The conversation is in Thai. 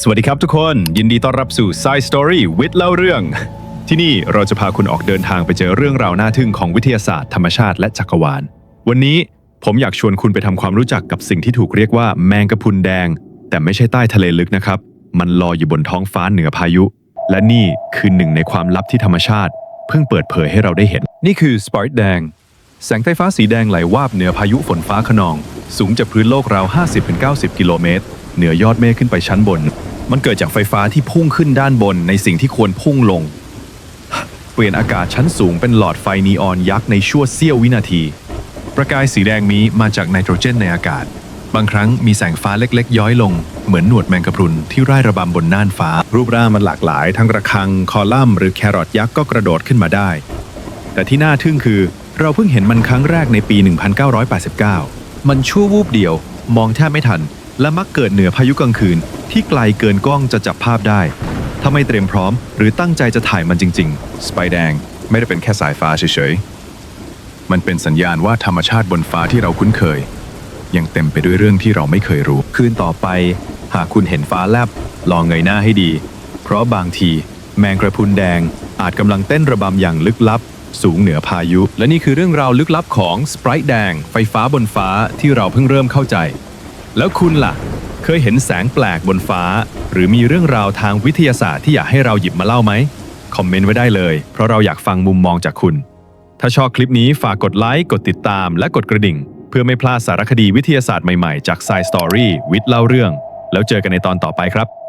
สวัสดีครับทุกคน ยินดีต้อนรับสู่ Side Story with เล่าเรื่อง ที่นี่เราจะพาคุณออกเดินทางไปเจอเรื่องราวน่าทึ่งของวิทยาศาสตร์ธรรมชาติและจักรวาล วันนี้ผมอยากชวนคุณไปทำความรู้จักกับสิ่งที่ถูกเรียกว่าแมงกะพรุนแดง แต่ไม่ใช่ใต้ทะเลลึกนะครับ มันลอยอยู่บนท้องฟ้าเหนือพายุ และนี่คือหนึ่งในความลับที่ธรรมชาติ เพิ่งเปิดเผยให้เราได้เห็น นี่คือสปาร์ตแดง แสงไฟฟ้าสีแดงไหลวาบเหนือพายุฝนฟ้าขนอง สูงจากพื้นโลกราว 50-90 กิโลเมตร เหนือยอดเมฆขึ้นไปชั้นบน มันเกิดจากไฟฟ้าที่พุ่งขึ้นด้านบนในสิ่งที่ควรพุ่งลง เปลี่ยนอากาศชั้นสูงเป็นหลอดไฟนีออนยักษ์ในชั่วเสี้ยววินาที ประกายสีแดงนี้มาจากไนโตรเจนในอากาศ บางครั้งมีแสงฟ้าเล็กๆ ย้อยลง เหมือนหนวดแมงกะพรุนที่ร่ายระบำบนน่านฟ้า รูปร่างมันหลากหลาย ทั้งระฆัง คอลัมน์หรือแครอทยักษ์ก็กระโดดขึ้นมาได้ แต่ที่น่าทึ่งคือ เราเพิ่งเห็นมันครั้งแรกในปี 1989 มันชั่ววูบเดียว มองแทบไม่ทัน และมักเกิดเหนือพายุกลางคืน ที่ไกลเกินกล้องจะจับภาพได้ ถ้าไม่เตรียมพร้อม หรือตั้งใจจะถ่ายมันจริง ๆ สไปแดงไม่ได้เป็นแค่สายฟ้าเฉยๆ มันเป็นสัญญาณว่าธรรมชาติบนฟ้าที่เราคุ้นเคย ยังเต็มไปด้วยเรื่องที่เราไม่เคยรู้ คืนต่อไป หากคุณเห็นฟ้าแลบลองเงยหน้าให้ดี เพราะบางที แมงกระพรุนแดงอาจกำลังเต้นระบำอย่างลึกลับ สูงเหนือพายุ และนี่คือเรื่องราวลึกลับของสไปร์แดง ไฟฟ้าบนฟ้าที่เราเพิ่งเริ่มเข้าใจ แล้วคุณล่ะ เคยเห็นแสงแปลกบนฟ้า หรือมีเรื่องราวทางวิทยาศาสตร์ที่อยากให้เราหยิบมาเล่าไหมคอมเมนต์ไว้ได้เลย เพราะเราอยากฟังมุมมองจากคุณ ถ้าชอบคลิปนี้ฝากกดไลค์กดติดตามและกดกระดิ่ง เพื่อไม่พลาดสารคดีวิทยาศาสตร์ใหม่ๆจาก Science Story วิทย์เล่าเรื่อง แล้วเจอกันในตอนต่อไปครับ